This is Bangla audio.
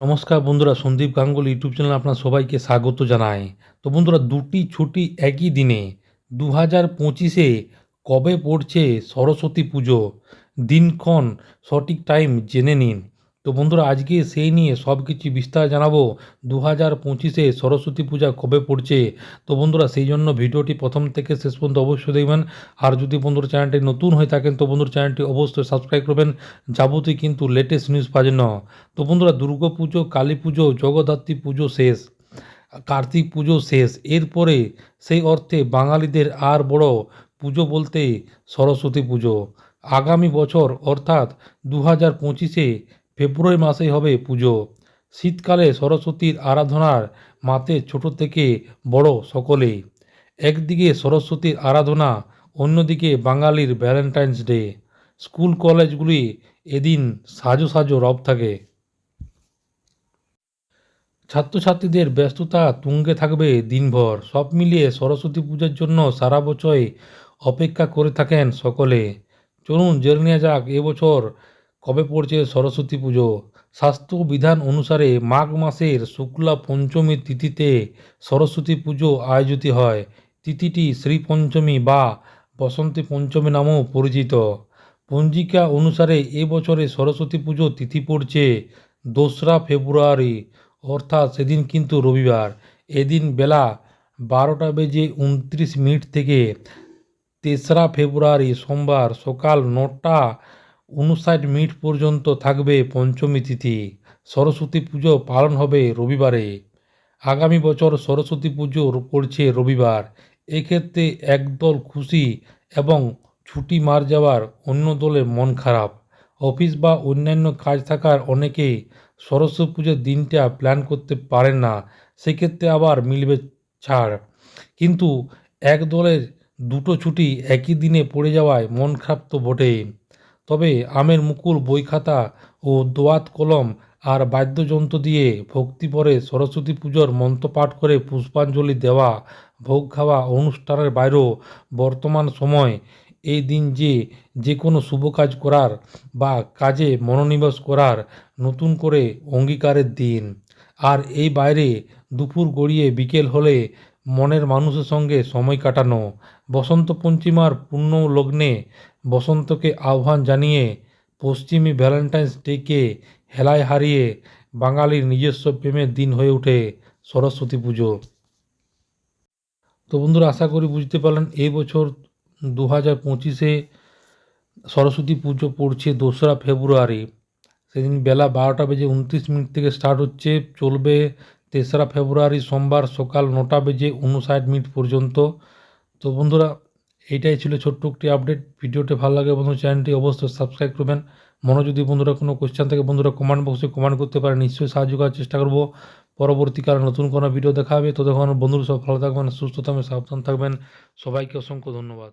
নমস্কার বন্ধুরা, সন্দীপ গাঙ্গুল ইউটিউব চ্যানেল আপনার সবাইকে স্বাগত জানায় তো বন্ধুরা, দুটি ছুটি একই দিনে। দু হাজার পঁচিশে কবে পড়ছে সরস্বতী পুজো? দিনক্ষণ সঠিক টাইম জেনে নিন। তো বন্ধুরা, আজকে সেই নিয়ে সব কিছু বিস্তার জানাব। দু হাজার পঁচিশে সরস্বতী পূজা কবে পড়ছে? তো বন্ধুরা, সেই জন্য ভিডিওটি প্রথম থেকে শেষ পর্যন্ত অবশ্যই দেখবেন। আর যদি বন্ধুর চ্যানেলটি নতুন হয়ে থাকেন, তো বন্ধুর চ্যানেলটি অবশ্যই সাবস্ক্রাইব করবেন। যাবতীয় কিন্তু লেটেস্ট নিউজ পাওয়ার জন্য। তো বন্ধুরা, দুর্গা পুজো, কালী পুজো, জগদ্ধাত্রী পুজো শেষ, কার্তিক পুজো শেষ। এরপরে সেই অর্থে বাঙালিদের আর বড় পুজো বলতে সরস্বতী পুজো। আগামী বছর অর্থাৎ দু হাজার পঁচিশে ফেব্রুয়ারি মাসেই হবে পুজো। শীতকালে সরস্বতীর আরাধনার মাতে ছোট থেকে বড় সকলেই। একদিকে সরস্বতীর আরাধনা, অন্যদিকে বাঙালির ভ্যালেন্টাইন্স ডে। স্কুল, কলেজগুলি এদিন সাজো সাজো রব থাকে। ছাত্রছাত্রীদের ব্যস্ততা তুঙ্গে থাকবে দিনভর। সব মিলিয়ে সরস্বতী পূজার জন্য সারা বছরই অপেক্ষা করে থাকেন সকলে। চলুন জেনে নেওয়া যাক এবছর কবে পড়ছে সরস্বতী পুজো? স্বাস্থ্য বিধান অনুসারে মাঘ মাসের শুক্লা পঞ্চমী তিথিতে সরস্বতী পুজো আয়োজিত হয়। তিথিটি শ্রী পঞ্চমী বা বসন্তী পঞ্চমী নামেও পরিচিত। পঞ্জিকা অনুসারে এবছরে সরস্বতী পুজো তিথি পড়ছে দোসরা ফেব্রুয়ারি, অর্থাৎ সেদিন কিন্তু রবিবার। এদিন বেলা বারোটা বেজে উনত্রিশ মিনিট থেকে তেসরা ফেব্রুয়ারি সোমবার সকাল নটা উনষাট মিনিট পর্যন্ত থাকবে পঞ্চমী তিথি। সরস্বতী পুজো পালন হবে রবিবারে। আগামী বছর সরস্বতী পুজো পড়ছে রবিবার। এক্ষেত্রে একদল খুশি এবং ছুটি মার যাওয়ার অন্য দলে মন খারাপ। অফিস বা অন্যান্য কাজ থাকার অনেকেই সরস্বতী পুজোর দিনটা প্ল্যান করতে পারেন না, সেক্ষেত্রে আবার মিলবে ছাড়। কিন্তু এক দলের দুটো ছুটি একই দিনে পড়ে যাওয়ায় মন খারাপ তো বটেই। তবে আমের মুকুল বই খাতা ও দোয়াত কলম আর বাদ্যযন্ত্র দিয়ে ভক্তি পরে সরস্বতী পুজোর মন্ত্র পাঠ করে পুষ্পাঞ্জলি দেওয়া, ভোগ খাওয়া অনুষ্ঠানের বাইরেও বর্তমান সময় এই দিন যে যে কোনো শুভ কাজ করার বা কাজে মনোনিবেশ করার নতুন করে অঙ্গীকারের দিন। আর এই বাইরে দুপুর গড়িয়ে বিকেল হলে মনের মানুষের সঙ্গে সময় কাটানো, বসন্ত পঞ্চিমার পূর্ণ লগ্নে বসন্তকে আহ্বান জানিয়ে পশ্চিমী ভ্যালেন্টাইন্স ডেকে হেলায় হারিয়ে বাঙালির নিজস্ব প্রেমের দিন হয়ে ওঠে সরস্বতী পুজো। তো বন্ধুরা, আশা করি বুঝতে পারলেন এই বছর দু হাজার পঁচিশে সরস্বতী পুজো পড়ছে দোসরা ফেব্রুয়ারি। সেদিন বেলা বারোটা বেজে উনত্রিশ মিনিট থেকে স্টার্ট হচ্ছে, চলবে তেসরা ফেব্রুয়ারি সোমবার সকাল নটা বেজে উনষাট মিনিট পর্যন্ত। তো বন্ধুরা, এইটাই ছিল ছোট্ট একটি আপডেট ভিডিওটি ভালো লাগে বন্ধু, চ্যানেলটি অবশ্যই সাবস্ক্রাইব করবেন। মনে যদি বন্ধুরা, কোনো কোয়েশ্চেন থাকে বন্ধুরা কমেন্ট বক্সে কমেন্ট করতে পারে নিশ্চয়ই সাহায্য করার চেষ্টা করব। পরবর্তীকালে নতুন কোনো ভিডিও দেখা হবে। ততক্ষণ বন্ধুরা সব ভালো থাকবেন, সুস্থ থাকবেন, সাবধান থাকবেন। সবাইকে অসংখ্য ধন্যবাদ।